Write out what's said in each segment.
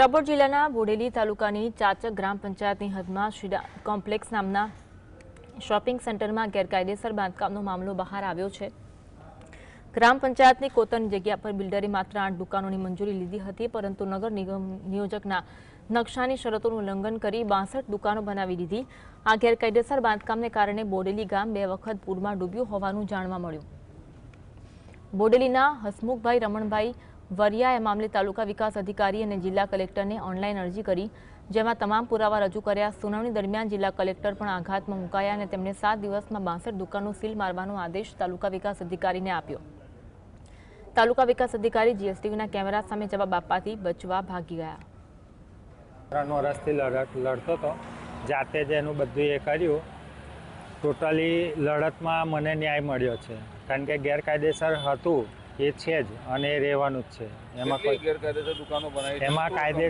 રાપર જિલ્લાના બોડેલી તાલુકાની ચાચક ગ્રામ પંચાયતની હદમાં શિડા કોમ્પ્લેક્સ નામના શોપિંગ સેન્ટરમાં ગેરકાયદેસર બાંધકામનો મામલો બહાર આવ્યો છે. ગ્રામ પંચાયતની કોતરની જગ્યા પર બિલ્ડરે માત્ર આઠ દુકાનોની મંજૂરી લીધી હતી, પરંતુ નગર નિગમ નિયોજકના નકશાની શરતોનું ઉલ્લંઘન કરી બાસઠ દુકાનો બનાવી દીધી. આ ગેરકાયદેસર બાંધકામને કારણે બોડેલી ગામ બે વખત પૂરમાં ડૂબ્યું હોવાનું જાણવા મળ્યું. બોડેલીના હસમુખભાઈ રમણભાઈ વરિયાએ મામલે તાલુકા વિકાસ અધિકારી અને જિલ્લા કલેક્ટરને ઓનલાઈન અરજી કરી, જેમાં તમામ પુરાવા રજૂ કર્યા. સુનાવણી દરમિયાન જિલ્લા કલેક્ટર પણ આઘાતમાં મુકાયા અને તેમણે સાત દિવસમાં બાસઠ દુકાનો સીલ મારવાનો આદેશ તાલુકા વિકાસ અધિકારીને આપ્યો. તાલુકા વિકાસ અધિકારી જીએસટીવીના કેમેરા સામે જવાબ આપવાથી બચવા ભાગી ગયા. ત્રણ વર્ષથી લડતો હતો. જાતે જ એનું બધું એ કર્યું. ટોટલી લડતમાં મને ન્યાય મળ્યો છે. કારણ કે ગેરકાયદેસર હતું. એ છે જ અને એ રહેવાનું જ છે. એમાં કોઈ ગેરકાયદેસર દુકાનો બનાવી છે? એમાં કાયદે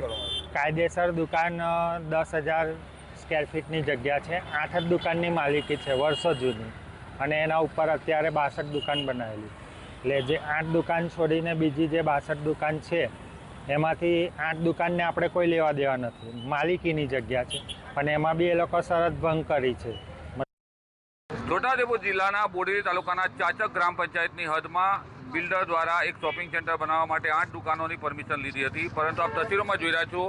કાયદેસર દુકાન દસ હજાર સ્ક્વેર ફીટની જગ્યા છે. આઠ જ દુકાનની માલિકી છે વર્ષો જૂની. અને એના ઉપર અત્યારે બાસઠ દુકાન બનાવેલી. એટલે જે આઠ દુકાન છોડીને બીજી જે બાસઠ દુકાન છે એમાંથી આઠ દુકાનને આપણે કોઈ લેવા દેવા નથી. માલિકીની જગ્યા છે. અને એમાં બી એ લોકો શરત ભંગ કરી છે. છોટાઉદેપુર જિલ્લાના બોડેલી તાલુકાના ચાચક ગ્રામ પંચાયતની હદમાં બિલ્ડર દ્વારા એક શોપિંગ સેન્ટર બનાવવા માટે આઠ દુકાનોની પરમિશન લીધી હતી. પરંતુ આપ તસવીરોમાં જોઈ રહ્યા છો,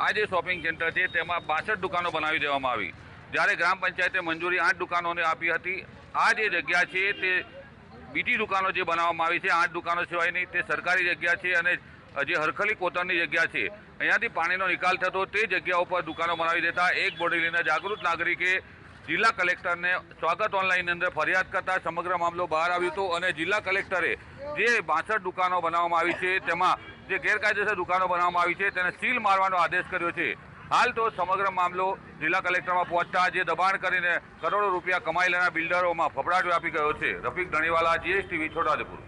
આ જે શોપિંગ સેન્ટર છે, તેમાં બાસઠ દુકાનો બનાવી દેવામાં આવી. જ્યારે ગ્રામ પંચાયતે મંજૂરી આઠ દુકાનોને આપી હતી. આ જે જગ્યા છે, તે બીજી દુકાનો જે બનાવવામાં આવી છે, આઠ દુકાનો સિવાયની, તે સરકારી જગ્યા છે અને જે હરખલી કોતરની જગ્યા છે. અહીંયાથી પાણીનો નિકાલ થતો, તે જગ્યા ઉપર દુકાનો બનાવી દેતા. એક બોડેલીના જાગૃત નાગરિકે જિલ્લા કલેક્ટરને સ્વાગત ઓનલાઈન અંદર ફરિયાદ કરતા સમગ્ર મામલો બહાર આવ્યો હતો અને જિલ્લા કલેક્ટરે જે બાસઠ દુકાનો બનાવવામાં આવી છે, તેમાં જે ગેરકાયદેસર દુકાનો બનાવવામાં આવી છે, તેને સીલ મારવાનો આદેશ કર્યો છે. હાલ તો સમગ્ર મામલો જિલ્લા કલેક્ટરમાં પહોંચતા જે દબાણ કરીને કરોડો રૂપિયા કમાઈ બિલ્ડરોમાં ફફડાટ વ્યાપી ગયો છે. રફીક ધણીવાલા, જીએસટીવી, છોટાઉદેપુર.